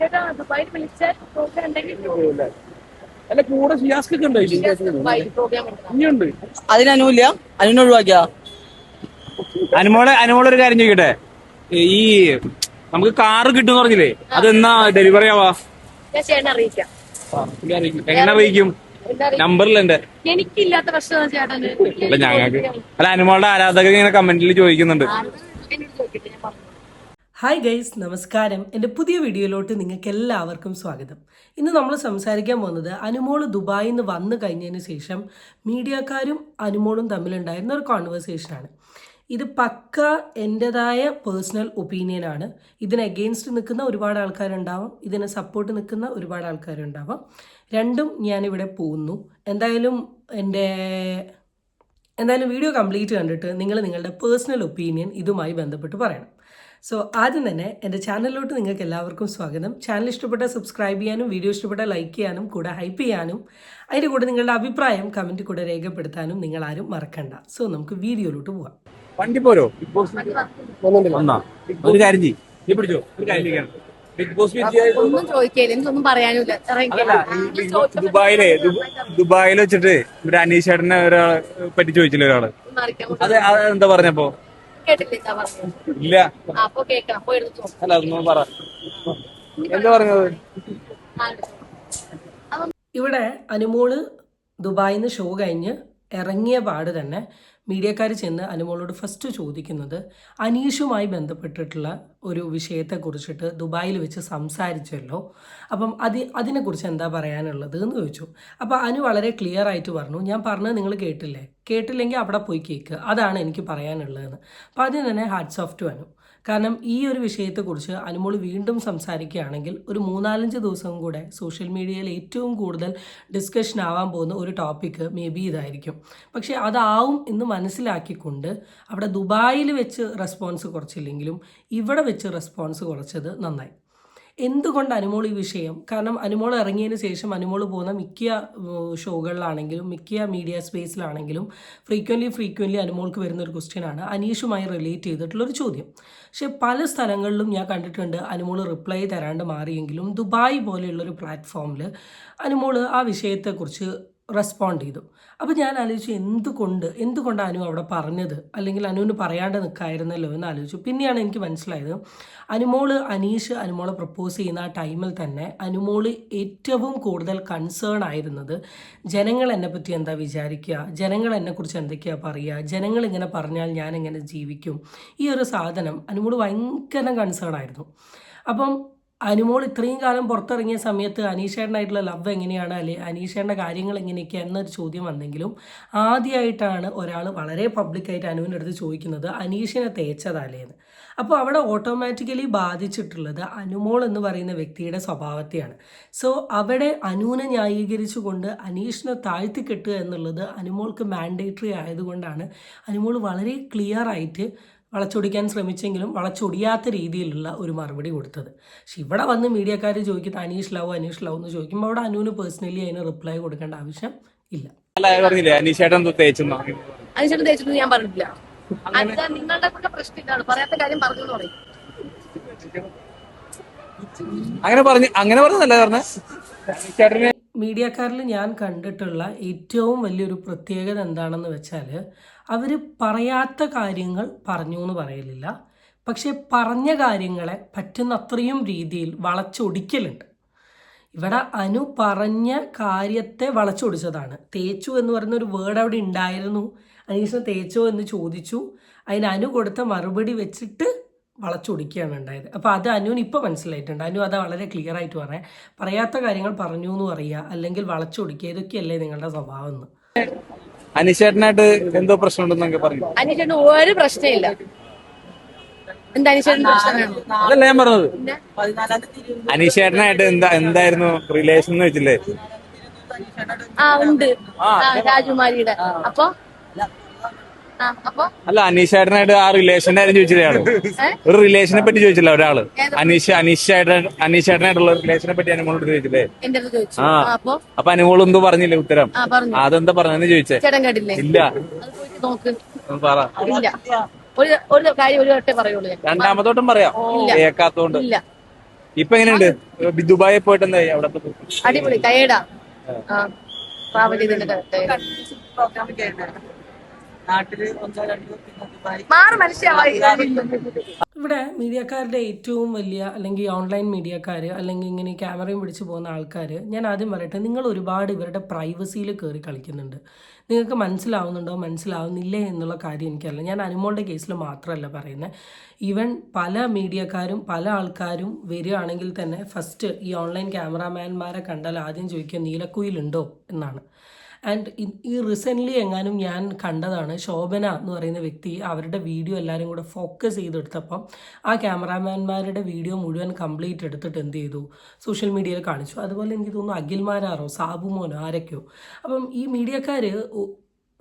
ചേട്ടാ ദുബായിൽ വിളിച്ച പ്രോഗ്രാം ഉണ്ടെങ്കിൽ അല്ല കൂടെ ഷിയാസ്ക് ഒക്കെ ഉണ്ടോ. ഒഴിവാക്കിയാ? അനുമോളെ അനുമോളെ ഒരു കാര്യം ചോദിക്കട്ടെ? ഈ നമുക്ക് കാറ് കിട്ടും പറഞ്ഞില്ലേ? അത് എന്നാ ഡെലിവറി ആവാ? ഞാൻ ചേട്ടനെ അറിയിക്കാം. എങ്ങനെ അറിയിക്കും? നമ്പറിൽ എന്റെ എനിക്കില്ലാത്ത പ്രശ്നം അല്ല ഞങ്ങൾക്ക് അല്ല അനുമോളുടെ ആരാധകർ ഇങ്ങനെ കമന്റിൽ ചോദിക്കുന്നുണ്ട് എന്നോട് ചോദിക്കട്ടെ ഞാൻ പറഞ്ഞു ഹായ് ഗൈസ് നമസ്കാരം. എന്റെ പുതിയ വീഡിയോയിലോട്ട് നിങ്ങൾക്ക് എല്ലാവർക്കും സ്വാഗതം. ഇന്ന് നമ്മൾ സംസാരിക്കാൻ പോകുന്നത് അനുമോൾ ദുബായിൽ നിന്ന് വന്നു കഴിഞ്ഞതിന് ശേഷം മീഡിയക്കാരും അനുമോളും തമ്മിലുണ്ടായിരുന്ന ഒരു കോൺവെർസേഷനാണ് ഇത് പക്ക എന്റെതായ പേഴ്സണൽ ഒപ്പീനിയനാണ് ഇതിന് എഗെയിൻസ്റ്റ് നിൽക്കുന്ന ഒരുപാട് ആൾക്കാരുണ്ടാവാം. ഇതിനെ സപ്പോർട്ട് നിൽക്കുന്ന ഒരുപാട് ആൾക്കാരുണ്ടാവാം. രണ്ടും ഞാനിവിടെ പോകുന്നു. എന്തായാലും എന്റെ എന്തായാലും വീഡിയോ കംപ്ലീറ്റ് കണ്ടിട്ട് നിങ്ങൾ നിങ്ങളുടെ പേഴ്സണൽ ഒപ്പീനിയൻ ഇതുമായി ബന്ധപ്പെട്ട് പറയണം. സോ ആദ്യം തന്നെ എന്റെ ചാനലിലോട്ട് നിങ്ങൾക്ക് എല്ലാവർക്കും സ്വാഗതം. ചാനൽ ഇഷ്ടപ്പെട്ട സബ്സ്ക്രൈബ് ചെയ്യാനും വീഡിയോ ഇഷ്ടപ്പെട്ട ലൈക്ക് ചെയ്യാനും കൂടെ ഹൈപ്പ് ചെയ്യാനും അതിന്റെ കൂടെ നിങ്ങളുടെ അഭിപ്രായം കമന്റ് കൂടെ രേഖപ്പെടുത്താനും നിങ്ങൾ ആരും മറക്കണ്ട. സോ നമുക്ക് വീഡിയോയിലോട്ട് പോവാം. വണ്ടി പോരോ? ബിഗ് ബോസ് ഒരു കാര്യം ചെയ്യ്. പിടിച്ചോ? ഒരു കാര്യം ബിഗ് ബോസ് ഒന്നും ചോദിക്കില്ല എനിക്കൊന്നും പറയാനില്ല ദുബായിലെ ദുബായിൽ വെച്ചിട്ട് ഇവിടെ അനീഷ് ചേട്ടനെ ഒരാളെ പറ്റി ചോദിച്ചില്ല ഒരാൾ? അതെ അത് എന്താ പറഞ്ഞപ്പോ? ഇല്ല. അല്ല അതൊന്നും പറ. എന്താ പറഞ്ഞത്? ഇവിടെ അനുമോൾ ദുബായിൽ നിന്ന് ഷോ കഴിഞ്ഞ് ഇറങ്ങിയ പാട് തന്നെ മീഡിയക്കാർ ചെന്ന് അനുമോളോട് ഫസ്റ്റ് ചോദിക്കുന്നത് അനീഷുമായി ബന്ധപ്പെട്ടിട്ടുള്ള ഒരു വിഷയത്തെക്കുറിച്ചിട്ട് ദുബായിൽ വെച്ച് സംസാരിച്ചല്ലോ. അപ്പം അത് അതിനെക്കുറിച്ച് എന്താ പറയാനുള്ളത് എന്ന് ചോദിച്ചു. അപ്പോൾ അനു വളരെ ക്ലിയർ ആയിട്ട് പറഞ്ഞു ഞാൻ പറഞ്ഞത് നിങ്ങൾ കേട്ടില്ലേ? കേട്ടില്ലെങ്കിൽ അവിടെ പോയി കേൾക്കുക അതാണ് എനിക്ക് പറയാനുള്ളതെന്ന്. അപ്പോൾ ആദ്യം തന്നെ ഹാറ്റ്സ് ഓഫ് ടു അനു. കാരണം ഈ ഒരു വിഷയത്തെക്കുറിച്ച് അനുമോൾ വീണ്ടും സംസാരിക്കുകയാണെങ്കിൽ ഒരു മൂന്നാലഞ്ച് ദിവസം കൂടെ സോഷ്യൽ മീഡിയയിൽ ഏറ്റവും കൂടുതൽ ഡിസ്കഷൻ ആവാൻ പോകുന്ന ഒരു ടോപ്പിക്ക് മേ ബി ഇതായിരിക്കും. പക്ഷേ അതാവും എന്ന് മനസ്സിലാക്കിക്കൊണ്ട് അവിടെ ദുബായിൽ വെച്ച് റെസ്പോൺസ് കുറച്ചില്ലെങ്കിലും ഇവിടെ വെച്ച് റെസ്പോൺസ് കുറച്ചത് നന്നായി. എന്തുകൊണ്ട് അനുമോൾ ഈ വിഷയം? കാരണം അനുമോൾ ഇറങ്ങിയതിന് ശേഷം അനുമോൾ പോകുന്ന മിക്ക ഷോകളിലാണെങ്കിലും മിക്ക മീഡിയ സ്പേസിലാണെങ്കിലും ഫ്രീക്വന്റ്ലി ഫ്രീക്വന്റ്ലി അനുമോൾക്ക് വരുന്ന ഒരു ക്വസ്റ്റ്യനാണ് അനീഷുമായി റിലേറ്റ് ചെയ്തിട്ടുള്ളൊരു ചോദ്യം. പക്ഷെ പല സ്ഥലങ്ങളിലും ഞാൻ കണ്ടിട്ടുണ്ട് അനുമോൾ റിപ്ലൈ തരാണ്ട് മാറിയെങ്കിലും ദുബായ് പോലെയുള്ളൊരു പ്ലാറ്റ്ഫോമിൽ അനുമോൾ ആ വിഷയത്തെക്കുറിച്ച് റെസ്പോണ്ട് ചെയ്തു. അപ്പോൾ ഞാൻ ആലോചിച്ചു എന്തുകൊണ്ട്? എന്തുകൊണ്ട് അനു അവിടെ പറഞ്ഞത്? അല്ലെങ്കിൽ അനുവിന് പറയാണ്ട് നിൽക്കായിരുന്നല്ലോ എന്ന് ആലോചിച്ചു. പിന്നെയാണ് എനിക്ക് മനസ്സിലായത് അനുമോൾ അനീഷ് അനുമോളെ പ്രപ്പോസ് ചെയ്യുന്ന ആ ടൈമിൽ തന്നെ അനുമോൾ ഏറ്റവും കൂടുതൽ കൺസേൺ ആയിരുന്നത് ജനങ്ങൾ എന്നെ പറ്റി എന്താ വിചാരിക്കുക? ജനങ്ങൾ എന്നെക്കുറിച്ച് എന്തൊക്കെയാണ് പറയുക? ജനങ്ങൾ ഇങ്ങനെ പറഞ്ഞാൽ ഞാൻ എങ്ങനെ ജീവിക്കും? ഈ ഒരു സാധനം അനുമോൾ ഭയങ്കര കൺസേൺ ആയിരുന്നു. അപ്പം അനുമോൾ ഇത്രയും കാലം പുറത്തിറങ്ങിയ സമയത്ത് അനീഷേട്ടനായിട്ടുള്ള ലവ് എങ്ങനെയാണ്? അല്ലെ അനീഷേട്ടന്റെ കാര്യങ്ങൾ എങ്ങനെയൊക്കെയാണ് എന്നൊരു ചോദ്യം വന്നെങ്കിലും ആദ്യമായിട്ടാണ് ഒരാൾ വളരെ പബ്ലിക്കായിട്ട് അനുവിന്റെ അടുത്ത് ചോദിക്കുന്നത് അനീഷിനെ തേച്ചതല്ലേന്ന് അപ്പോൾ അവിടെ ഓട്ടോമാറ്റിക്കലി ബാധിച്ചിട്ടുള്ളത് അനുമോൾ എന്ന് പറയുന്ന വ്യക്തിയുടെ സ്വഭാവത്തെയാണ്. സോ അവിടെ അനുവിനെ ന്യായീകരിച്ചുകൊണ്ട് അനീഷിനെ താഴ്ത്തി കെട്ടുക എന്നുള്ളത് അനുമോൾക്ക് മാൻഡേറ്ററി ആയതുകൊണ്ടാണ്. അനുമോൾ വളരെ ക്ലിയർ ആയിട്ട് വളച്ചൊടിക്കാൻ ശ്രമിച്ചെങ്കിലും വളച്ചൊടിയാത്ത രീതിയിലുള്ള ഒരു മറുപടി കൊടുത്തത്. പക്ഷെ ഇവിടെ വന്ന് മീഡിയക്കാർ ചോദിക്കുന്നത് അനീഷ് ലവ് അനീഷ് ലവ് എന്ന് ചോദിക്കുമ്പോൾ അവിടെ അനുവിന് പേഴ്സണലി അതിന് റിപ്ലൈ കൊടുക്കേണ്ട ആവശ്യം ഇല്ല. അല്ല പറഞ്ഞില്ലേ അനീഷ് ചേട്ടൻ എന്തോ തേച്ചെന്നാ? അതിനുശേഷം തേച്ചിട്ട് ഞാൻ പറഞ്ഞിട്ടില്ല. അത് നിങ്ങളുടെ കൂടെ പ്രശ്നം ഇതാണ്. പറയാത്ത കാര്യം പറഞ്ഞു എന്ന് അങ്ങനെ പറഞ്ഞു അങ്ങനെ പറഞ്ഞതല്ല പറഞ്ഞ. അനീഷ് ചേട്ടന് മീഡിയക്കാരിൽ ഞാൻ കണ്ടിട്ടുള്ള ഏറ്റവും വലിയൊരു പ്രത്യേകത എന്താണെന്ന് വെച്ചാൽ അവർ പറയാത്ത കാര്യങ്ങൾ പറഞ്ഞു എന്ന് പറയലില്ല. പക്ഷേ പറഞ്ഞ കാര്യങ്ങളെ പറ്റുന്നത്രയും രീതിയിൽ വളച്ചൊടിക്കലുണ്ട്. ഇവിടെ അനു പറഞ്ഞ കാര്യത്തെ വളച്ചൊടിച്ചതാണ്. തേച്ചു എന്ന് പറയുന്ന ഒരു വേർഡ് അവിടെ ഉണ്ടായിരുന്നു. അനീഷിനെ തേച്ചോ എന്ന് ചോദിച്ചു. അതിന് അനു കൊടുത്ത മറുപടി വെച്ചിട്ട് വളച്ചൊടിക്കുകയാണ് ഉണ്ടായത്. അപ്പോൾ അത് അനുവിന് ഇപ്പോൾ മനസ്സിലായിട്ടുണ്ട്. അനു അത് വളരെ ക്ലിയർ ആയിട്ട് പറയാം പറയാത്ത കാര്യങ്ങൾ പറഞ്ഞു എന്ന് പറയുക അല്ലെങ്കിൽ വളച്ചൊടിക്കുക ഇതൊക്കെയല്ലേ നിങ്ങളുടെ സ്വഭാവം എന്ന്. അനീഷ് എന്തോ എന്തോ പ്രശ്നമുണ്ടെന്നൊക്കെ പറഞ്ഞു അനീഷേട്ടന് ഒരു പ്രശ്നമില്ല. എന്താ അനീഷേട്ടന് പ്രശ്നമാണ്? അതല്ല ഞാൻ പറഞ്ഞത്. അനിശേട്ടനായിട്ട് എന്താ എന്തായിരുന്നു റിലേഷൻ എന്ന് വെച്ചില്ലേ? ആ ഉണ്ട്. ആ രാജകുമാരിയുടെ. അപ്പൊ? അല്ല അനീഷ് ചേട്ടനായിട്ട് ആ റിലേഷന്റെ കാര്യം ചോദിച്ചില്ല ആൾ. ഒരു റിലേഷനെ പറ്റി ചോദിച്ചില്ല ഒരാൾ. അനീഷ് അനീഷ് ചേട്ടൻ അനീഷ് ചേട്ടനായിട്ടുള്ള റിലേഷനെ പറ്റി അനുമോളോട് ചോദിച്ചില്ലേ? എന്റെ അടുത്ത് ചോദിച്ചു. ആ. അപ്പൊ? അനുമോൾ എന്തോ പറഞ്ഞില്ലേ ഉത്തരം? ആ പറഞ്ഞു. അതെന്താ പറഞ്ഞെന്ന് ചോദിച്ചേ. ഇല്ല. അത് പോയിട്ട് നോക്ക്. ഒന്ന് പറ. ഇല്ല. ഒരു ഒരു കാര്യം ഒരു വട്ടേ പറയുള്ളൂ ഞാൻ. രണ്ടാമത്തോട്ടും പറയാം. കേൾക്കാത്തോണ്ട്. ഇപ്പൊ എങ്ങനെയുണ്ട്? ദുബായി പോയിട്ട് എന്തായി അവിടെ അടിപൊളി ടയേർഡാ ആ. ട്രാവൽ ചെയ്തിട്ട് നാട്ടിൽ ഒന്നോ രണ്ടോ പിന്നെ ദുബായ്. മാറ് മനുഷ്യ ഇവിടെ മീഡിയക്കാരുടെ ഏറ്റവും വലിയ അല്ലെങ്കിൽ ഓൺലൈൻ മീഡിയക്കാർ അല്ലെങ്കിൽ ഇങ്ങനെ ക്യാമറയും പിടിച്ച് പോകുന്ന ആൾക്കാർ ഞാൻ ആദ്യം പറയട്ടെ നിങ്ങൾ ഒരുപാട് ഇവരുടെ പ്രൈവസിയിൽ കയറി കളിക്കുന്നുണ്ട്. നിങ്ങൾക്ക് മനസ്സിലാവുന്നുണ്ടോ മനസ്സിലാവുന്നില്ലേ എന്നുള്ള കാര്യം എനിക്കറിയില്ല. ഞാൻ അനുമോളുടെ കേസിൽ മാത്രമല്ല പറയുന്നത് ഈവൻ പല മീഡിയക്കാരും പല ആൾക്കാരും വരികയാണെങ്കിൽ തന്നെ ഫസ്റ്റ് ഈ ഓൺലൈൻ ക്യാമറാമാൻമാരെ കണ്ടാൽ ആദ്യം ചോദിക്കുക നീലക്കുയിലുണ്ടോ എന്നാണ്. ആൻഡ് ഈ റീസെന്റ്ലി എങ്ങാനും ഞാൻ കണ്ടതാണ് ശോഭന എന്ന് പറയുന്ന വ്യക്തി അവരുടെ വീഡിയോ എല്ലാവരും കൂടെ ഫോക്കസ് ചെയ്തെടുത്തപ്പം ആ ക്യാമറാമാൻമാരുടെ വീഡിയോ മുഴുവൻ കംപ്ലീറ്റ് എടുത്തിട്ട് എന്ത് ചെയ്തു? സോഷ്യൽ മീഡിയയിൽ കാണിച്ചു. അതുപോലെ എനിക്ക് തോന്നുന്നു അഖിൽമാരാറോ സാബുമോനോ ആരൊക്കെയോ. അപ്പം ഈ മീഡിയക്കാർ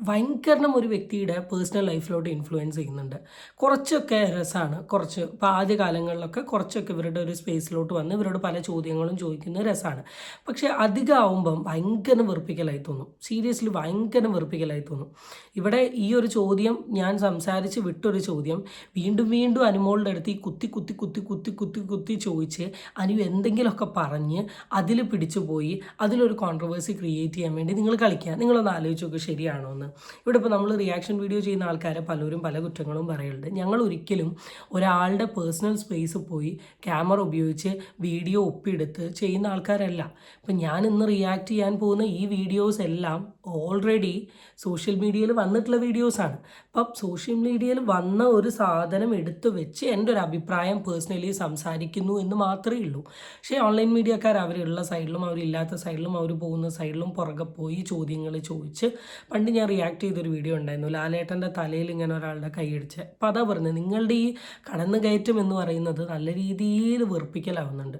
ഭയങ്കരണം ഒരു വ്യക്തിയുടെ പേഴ്സണൽ ലൈഫിലോട്ട് ഇൻഫ്ലുവൻസ് ചെയ്യുന്നുണ്ട്. കുറച്ചൊക്കെ രസമാണ് കുറച്ച് ഇപ്പോൾ ആദ്യ കാലങ്ങളിലൊക്കെ കുറച്ചൊക്കെ ഇവരുടെ ഒരു സ്പേസിലോട്ട് വന്ന് ഇവരോട് പല ചോദ്യങ്ങളും ചോദിക്കുന്നത് രസമാണ് പക്ഷേ അധികമാവുമ്പം ഭയങ്കര വെറുപ്പിക്കലായി തോന്നും. സീരിയസ്ലി ഭയങ്കര വെറുപ്പിക്കലായി തോന്നും. ഇവിടെ ഈ ഒരു ചോദ്യം ഞാൻ സംസാരിച്ച് വിട്ടൊരു ചോദ്യം. വീണ്ടും വീണ്ടും അനുമോളുടെ അടുത്ത് ഈ കുത്തി കുത്തി കുത്തി കുത്തി കുത്തി കുത്തി ചോദിച്ച് അനു എന്തെങ്കിലുമൊക്കെ പറഞ്ഞ് അതിൽ പിടിച്ചു പോയി അതിലൊരു കോൺട്രവേഴ്സി ക്രിയേറ്റ് ചെയ്യാൻ വേണ്ടി നിങ്ങൾ കളിക്കുക. നിങ്ങളൊന്ന് ആലോചിച്ച് നോക്കുക ശരിയാണോ എന്ന് ഇവിടെ ഇപ്പോൾ നമ്മൾ റിയാക്ഷൻ വീഡിയോ ചെയ്യുന്ന ആൾക്കാരെ പലരും പല കുറ്റങ്ങളും പറയുന്നുണ്ട് ഞങ്ങൾ ഒരിക്കലും ഒരാളുടെ പേഴ്സണൽ സ്പേസ് പോയി ക്യാമറ ഉപയോഗിച്ച് വീഡിയോ ഒപ്പിയെടുത്ത് ചെയ്യുന്ന ആൾക്കാരല്ല. ഇപ്പം ഞാൻ ഇന്ന് റിയാക്ട് ചെയ്യാൻ പോകുന്ന ഈ വീഡിയോസ് എല്ലാം ഓൾറെഡി സോഷ്യൽ മീഡിയയിൽ വന്നിട്ടുള്ള വീഡിയോസാണ് അപ്പം സോഷ്യൽ മീഡിയയിൽ വന്ന ഒരു സാധനം എടുത്തു വെച്ച് എന്റെ ഒരു അഭിപ്രായം പേഴ്സണലി സംസാരിക്കുന്നു എന്ന് മാത്രമേ ഉള്ളൂ. പക്ഷേ ഓൺലൈൻ മീഡിയക്കാർ അവരുള്ള സൈഡിലും അവരില്ലാത്ത സൈഡിലും അവർ പോകുന്ന സൈഡിലും പുറകെ പോയി ചോദ്യങ്ങൾ ചോദിച്ച് പണ്ട് ഞാൻ റിയാക്ട് ചെയ്തൊരു വീഡിയോ ഉണ്ടായിരുന്നു. ലാലേട്ടന്റെ തലയിൽ ഇങ്ങനെ ഒരാളുടെ കൈയടിച്ച് അപ്പോൾ അതാ പറഞ്ഞത് നിങ്ങളുടെ ഈ കടന്നുകയറ്റം എന്ന് പറയുന്നത് നല്ല രീതിയിൽ വെറുപ്പിക്കലാവുന്നുണ്ട്.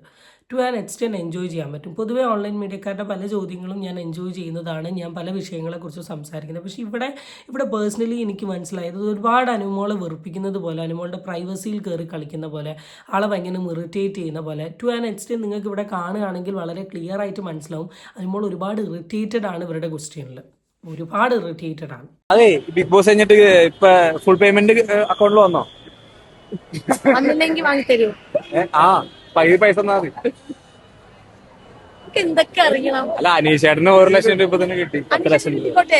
ടു ആൻ എക്സ്റ്റെൻഡ് എൻജോയ് ചെയ്യാൻ പറ്റും. പൊതുവേ ഓൺലൈൻ മീഡിയക്കാരുടെ പല ചോദ്യങ്ങളും ഞാൻ എൻജോയ് ചെയ്യുന്നതാണ്. ഞാൻ പല വിഷയങ്ങളെക്കുറിച്ച് സംസാരിക്കുന്നത്. പക്ഷേ ഇവിടെ ഇവിടെ പേഴ്സണലി എനിക്ക് മനസ്സിലായത് ഒരുപാട് അനുമോളെ വെറുപ്പിക്കുന്നത് പോലെ അനുമോളുടെ പ്രൈവസിയിൽ കയറി കളിക്കുന്ന പോലെ ആളെ ഭയങ്കര ഇറിറ്റേറ്റ് ചെയ്യുന്ന പോലെ ടു ആൻ എക്സ്റ്റെൻഡ് നിങ്ങൾക്ക് ഇവിടെ കാണുകയാണെങ്കിൽ വളരെ ക്ലിയർ ആയിട്ട് മനസ്സിലാവും. അനുമോൾ ഒരുപാട് ഇറിറ്റേറ്റഡ് ആണ് ഇവരുടെ ക്വസ്റ്റ്യനിൽ ഒരുപാട് ഇറിറ്റേറ്റഡ് ആണ്. അതെ ബിഗ് ബോസ് കഴിഞ്ഞിട്ട് ഇപ്പൊ ഫുൾ പേയ്മെന്റ് അക്കൗണ്ടിൽ വന്നോ? വന്നില്ലെങ്കിൽ വാങ്ങി തരൂ ആ. പൈസ പൈസ തന്നാ മതി. എന്തൊക്കെ അറിയണം? അല്ല അനീഷ് ചേട്ടന് ഒരു ലക്ഷം രൂപ തന്നെ കിട്ടി. പത്ത് ലക്ഷം രൂപ. ആയിക്കോട്ടെ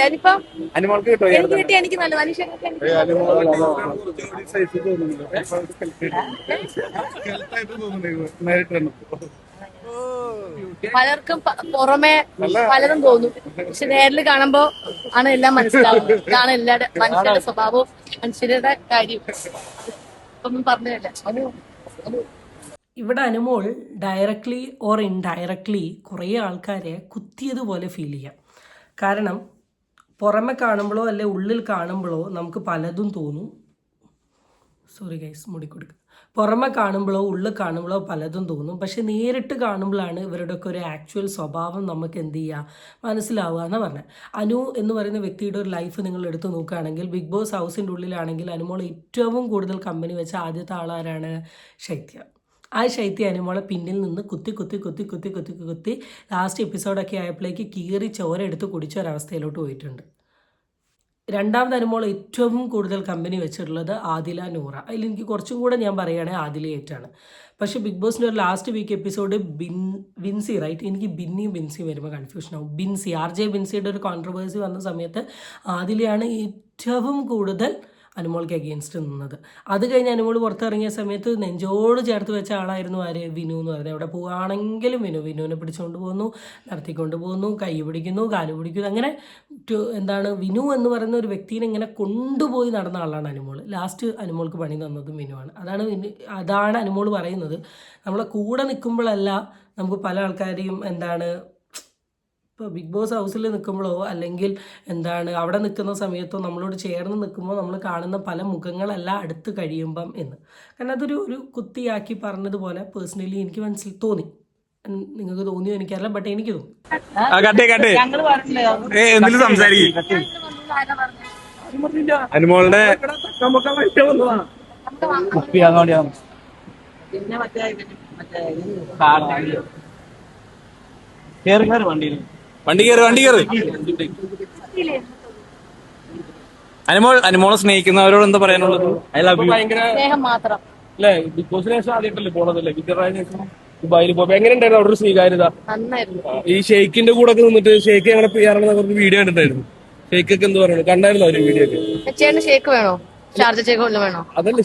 അനുമോൾക്ക് കിട്ടോ ഈ എനിക്ക് അടുത്ത് കിട്ടി എനിക്ക് നല്ലത് അനുഷങ്ങൾക്ക് എനിക്ക് പലർക്കും പ- പുറമെ പലതും തോന്നും. പക്ഷെ നേരിൽ കാണുമ്പോ ആണ് എല്ലാം മനസ്സിലാവുന്നത്. ഇതാണ് എല്ലാവരുടെ മനുഷ്യരുടെ സ്വഭാവവും മനുഷ്യരുടെ കാര്യവും. ഒന്നും പറഞ്ഞതല്ല ഇവിടെ അനുമോൾ ഡയറക്റ്റ്ലി ഓർ ഇൻഡയറക്റ്റ്ലി കുറേ ആൾക്കാരെ കുത്തിയതുപോലെ ഫീൽ ചെയ്യാം. കാരണം പുറമെ കാണുമ്പോഴോ അല്ലെ ഉള്ളിൽ കാണുമ്പോഴോ നമുക്ക് പലതും തോന്നും. സോറി ഗൈസ് മുടിക്കൊടുക്കുക പുറമെ കാണുമ്പോഴോ ഉള്ളിൽ കാണുമ്പോഴോ പലതും തോന്നും. പക്ഷെ നേരിട്ട് കാണുമ്പോഴാണ് ഇവരുടെയൊക്കെ ഒരു ആക്ച്വൽ സ്വഭാവം നമുക്ക് എന്ത് ചെയ്യുക മനസ്സിലാവുക എന്ന് പറഞ്ഞത് അനു എന്ന് പറയുന്ന വ്യക്തിയുടെ ഒരു ലൈഫ് നിങ്ങൾ എടുത്ത് നോക്കുകയാണെങ്കിൽ ബിഗ് ബോസ് ഹൗസിന്റെ ഉള്ളിലാണെങ്കിൽ അനുമോൾ ഏറ്റവും കൂടുതൽ കമ്പനി വെച്ച ആദ്യത്തെ ആളാരാണ് ശൈത്യ. ആ ശൈത്യ അനുമോളെ പിന്നിൽ നിന്ന് കുത്തി കുത്തി കുത്തി കുത്തി കുത്തി കുത്തി ലാസ്റ്റ് എപ്പിസോഡൊക്കെ ആയപ്പോഴേക്ക് കീറി ചോര എടുത്ത് കുടിച്ച ഒരവസ്ഥയിലോട്ട് പോയിട്ടുണ്ട്. രണ്ടാമത് അനുമോൾ ഏറ്റവും കൂടുതൽ കമ്പനി വെച്ചിട്ടുള്ളത് ആദില നൂറ. അതിൽ എനിക്ക് കുറച്ചും കൂടെ ഞാൻ പറയുകയാണെങ്കിൽ ആദിലയായിട്ടാണ് പക്ഷേ ബിഗ് ബോസിന്റെ ഒരു ലാസ്റ്റ് വീക്ക് എപ്പിസോഡ് ബിൻ ബിൻസി റൈറ്റ് എനിക്ക് ബിന്നിയും ബിൻസിയും വരുമ്പോൾ കൺഫ്യൂഷൻ ആവും. ബിൻസി ആർ ജെ ബിൻസിയുടെ ഒരു കോൺട്രവേഴ്സി വന്ന സമയത്ത് ആദിലയാണ് ഏറ്റവും കൂടുതൽ അനുമോൾക്ക് അഗെയിൻസ്റ്റ് നിന്നത്. അത് കഴിഞ്ഞ് അനുമോൾ പുറത്തിറങ്ങിയ സമയത്ത് നെഞ്ചോട് ചേർത്ത് വെച്ച ആളായിരുന്നു ആര്? വിനു എന്ന് പറയുന്നത്. എവിടെ പോവുകയാണെങ്കിലും വിനു വിനുവിനെ പിടിച്ചുകൊണ്ട് പോകുന്നു നടത്തിക്കൊണ്ട് പോകുന്നു കൈ പിടിക്കുന്നു കാൽ പിടിക്കുന്നു. അങ്ങനെ എന്താണ് വിനു എന്ന് പറയുന്ന ഒരു വ്യക്തിനെ ഇങ്ങനെ കൊണ്ടുപോയി നടന്ന ആളാണ് അനുമോൾ ലാസ്റ്റ് അനുമോൾക്ക് പണി തന്നതും വിനുവാണ്. അതാണ് വിനു അതാണ് അനുമോൾ പറയുന്നത്. നമ്മളെ കൂടെ നിൽക്കുമ്പോഴല്ല നമുക്ക് പല ആൾക്കാരെയും എന്താണ് ഇപ്പോൾ ബിഗ് ബോസ് ഹൗസിൽ നിൽക്കുമ്പോഴോ അല്ലെങ്കിൽ എന്താണ് അവിടെ നിൽക്കുന്ന സമയത്തോ നമ്മളോട് ചേർന്ന് നിൽക്കുമ്പോൾ നമ്മൾ കാണുന്ന പല മുഖങ്ങളല്ല അടുത്ത് കഴിയുമ്പം എന്ന്. കാരണം അതൊരു ഒരു കുത്തിയാക്കി പറഞ്ഞതുപോലെ പേഴ്സണലി എനിക്ക് മനസ്സിൽ തോന്നി. നിങ്ങൾക്ക് തോന്നിയോ എനിക്കറിയില്ല ബട്ട് എനിക്ക് തോന്നി? അനുമോളുടെ പിന്നെ മറ്റേ മറ്റേ കേറി വണ്ടിയിൽ വണ്ടി കയറി വണ്ടി കയറി അനുമോൾ അനുമോളെ സ്നേഹിക്കുന്നവരോട് എന്താ പറയാനുള്ളത്? I love you. സ്നേഹം മാത്രം. അല്ലേ ബിഗ് ബോസിന് ശേഷം ആദ്യമായിട്ടല്ലേ പോണതല്ലേ? വിദ്യാറായ ശേഷം ദുബായിൽ പോയപ്പോ എങ്ങനെ ഉണ്ടായിരുന്നു അവിടെ ഒരു സ്വീകാര്യത? നന്നായിരുന്നു. ഈ ഷെയ്ക്കിന്റെ കൂടെ ഒക്കെ നിന്നിട്ട് ഷെയ്ക്ക് ഞങ്ങളെ കുറച്ച് വീഡിയോ കണ്ടിട്ടായിരുന്നു ഷെയ്ക്ക് ഒക്കെ എന്ത് പറയുന്നു? കണ്ടായിരുന്നു അവർ വീഡിയോ ഒക്കെ വേണോ? ഷാർജ ഷേക്ക് വല്ലതും വേണോ? അതല്ല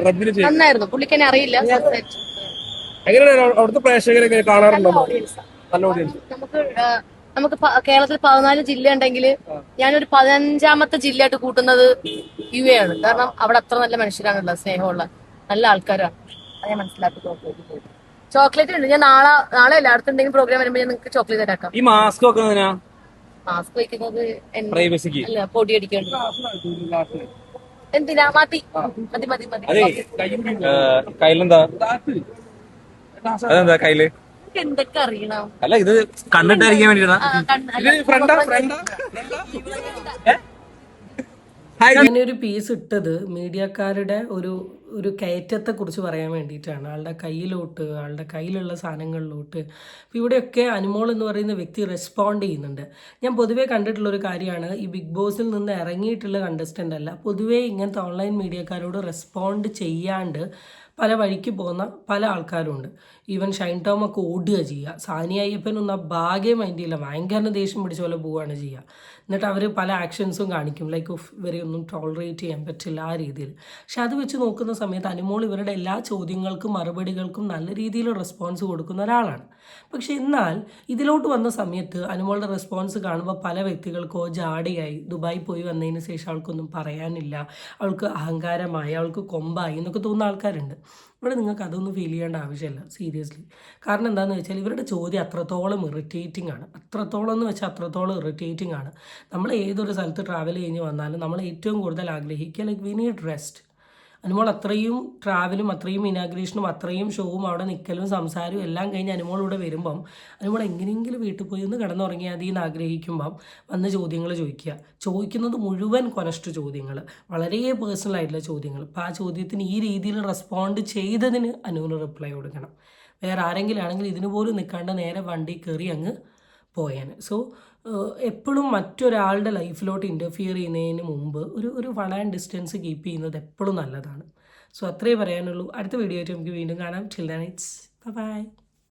അറബിന് നന്നായിരുന്നു. പുള്ളിക്കെന്നെ അറിയില്ല. എങ്ങനെയാണ് അവിടുത്തെ പ്രേക്ഷകരൊക്കെ കാണാറുണ്ടോ? നല്ല ഓഡിയൻസ് നമുക്ക് നമുക്ക് കേരളത്തിൽ പതിനാല് ജില്ല ഉണ്ടെങ്കിൽ ഞാനൊരു പതിനഞ്ചാമത്തെ ജില്ലയായിട്ട് കൂട്ടുന്നത് യു എ ആണ്. കാരണം അവിടെ അത്ര നല്ല മനുഷ്യരാണുള്ളത് സ്നേഹമുള്ള നല്ല ആൾക്കാരാണ്. അത് ഞാൻ മനസ്സിലാക്കി ചോക്ലേറ്റ് ഉണ്ട്. ഞാൻ നാളെ നാളെ എല്ലായിടത്തും എന്തെങ്കിലും പ്രോഗ്രാം വരുമ്പോൾ ഞാൻ നിങ്ങൾക്ക് ചോക്ലേറ്റ് തരാക്കാം ഈ മാസ്ക് എങ്ങനെയാ? മാസ്ക് വെക്കുന്നത് അല്ല പൊടി അടിക്കേണ്ടത് എന്തിനാ? മതി. മതി മതി മതി. കയ്യിലെന്താ? അതെന്താ കയ്യിൽ? എന്തൊക്കെ അറിയണം? അല്ല ഇത് കണ്ടിട്ടായിരിക്കാൻ അങ്ങനെ ഒരു പീസ് ഇട്ടത് മീഡിയക്കാരുടെ ഒരു ഒരു കയറ്റത്തെ കുറിച്ച് പറയാൻ വേണ്ടിയിട്ടാണ്. ആളുടെ കയ്യിലോട്ട് ആളുടെ കയ്യിലുള്ള സാധനങ്ങളിലോട്ട്. അപ്പോൾ ഇവിടെയൊക്കെ അനുമോൾ എന്ന് പറയുന്ന വ്യക്തി റെസ്പോണ്ട് ചെയ്യുന്നുണ്ട്. ഞാൻ പൊതുവേ കണ്ടിട്ടുള്ള ഒരു കാര്യമാണ് ഈ ബിഗ് ബോസിൽ നിന്ന് ഇറങ്ങിയിട്ടുള്ള കണ്ടസ്റ്റന്റ് അല്ല. പൊതുവേ ഇങ്ങനത്തെ ഓൺലൈൻ മീഡിയക്കാരോട് റെസ്പോണ്ട് ചെയ്യാണ്ട് പല വഴിക്ക് പോകുന്ന പല ആൾക്കാരുണ്ട്. ഈവൻ ഷൈൻ ടോം ഒക്കെ ഓടുക ചെയ്യുക. സാനിയ അയ്യപ്പനൊന്നും ആ ഭാഗ്യം മൈൻഡ് ചെയ്യില്ല ഭയങ്കര ദേഷ്യം പിടിച്ച പോലെ പോവുകയാണ് ചെയ്യുക. എന്നിട്ട് അവർ പല ആക്ഷൻസും കാണിക്കും. ലൈക്ക് ഇവരെ ഒന്നും ടോളറേറ്റ് ചെയ്യാൻ പറ്റില്ല ആ രീതിയിൽ. പക്ഷെ അത് വെച്ച് നോക്കുന്ന സമയത്ത് അനുമോൾ ഇവരുടെ എല്ലാ ചോദ്യങ്ങൾക്കും മറുപടികൾക്കും നല്ല രീതിയിൽ റെസ്പോൺസ് കൊടുക്കുന്ന ഒരാളാണ്. പക്ഷെ എന്നാൽ ഇതിലോട്ട് വന്ന സമയത്ത് അനുമോളുടെ റെസ്പോൺസ് കാണുമ്പോൾ പല വ്യക്തികൾക്കോ ജാടിയായി ദുബായി പോയി വന്നതിന് ശേഷം അവൾക്കൊന്നും പറയാനില്ല. അവൾക്ക് അഹങ്കാരമായി അവൾക്ക് കൊമ്പായി എന്നൊക്കെ തോന്നുന്ന ആൾക്കാരുണ്ട്. ഇവിടെ നിങ്ങൾക്ക് അതൊന്നും ഫീൽ ചെയ്യേണ്ട ആവശ്യമില്ല സീരിയസ്ലി കാരണം എന്താണെന്ന് വെച്ചാൽ ഇവരുടെ ചോദ്യം അത്രത്തോളം ഇറിറ്റേറ്റിംഗ് ആണ്. അത്രത്തോളം എന്ന് വെച്ചാൽ അത്രത്തോളം ഇറിറ്റേറ്റിംഗ് ആണ്. നമ്മൾ ഏതൊരു സ്ഥലത്ത് ട്രാവൽ കഴിഞ്ഞ് വന്നാലും നമ്മൾ ഏറ്റവും കൂടുതൽ ആഗ്രഹിക്കുക like we need rest Anumol അത്രയും ട്രാവലും അത്രയും ഇനാഗ്രേഷനും അത്രയും ഷോവും അവിടെ നിൽക്കലും സംസാരവും എല്ലാം കഴിഞ്ഞ് അനുമോൾ ഇവിടെ വരുമ്പം അനുമോൾ എങ്ങനെയെങ്കിലും വീട്ടിൽ പോയി ഒന്ന് കിടന്നുറങ്ങിയാൽ മതി എന്ന് ആഗ്രഹിക്കുമ്പം വന്ന് ചോദ്യങ്ങൾ ചോദിക്കുക. ചോദിക്കുന്നത് മുഴുവൻ കൊനസ്റ്റ് ചോദ്യങ്ങൾ വളരെ പേഴ്സണൽ ആയിട്ടുള്ള ചോദ്യങ്ങൾ. അപ്പോൾ ആ ചോദ്യത്തിന് ഈ രീതിയിൽ റെസ്പോണ്ട് ചെയ്തതിന് അനുവിന് റിപ്ലൈ കൊടുക്കണം. വേറെ ആരെങ്കിലും ആണെങ്കിൽ ഇതിന് പോലും നിൽക്കാണ്ട് നേരെ വണ്ടി കയറി അങ്ങ് പോയേനെ. സോ എപ്പോഴും മറ്റൊരാളുടെ ലൈഫിലോട്ട് ഇന്റർഫിയർ ചെയ്യുന്നതിന് മുമ്പ് ഒരു ഒരു വൺ ആൻഡ് ഡിസ്റ്റൻസ് കീപ്പ് ചെയ്യുന്നത് എപ്പോഴും നല്ലതാണ്. സോ അത്രേ പറയാനുള്ളൂ. അടുത്ത വീഡിയോ ആയിട്ട് നമുക്ക് വീണ്ടും കാണാം. Children it's by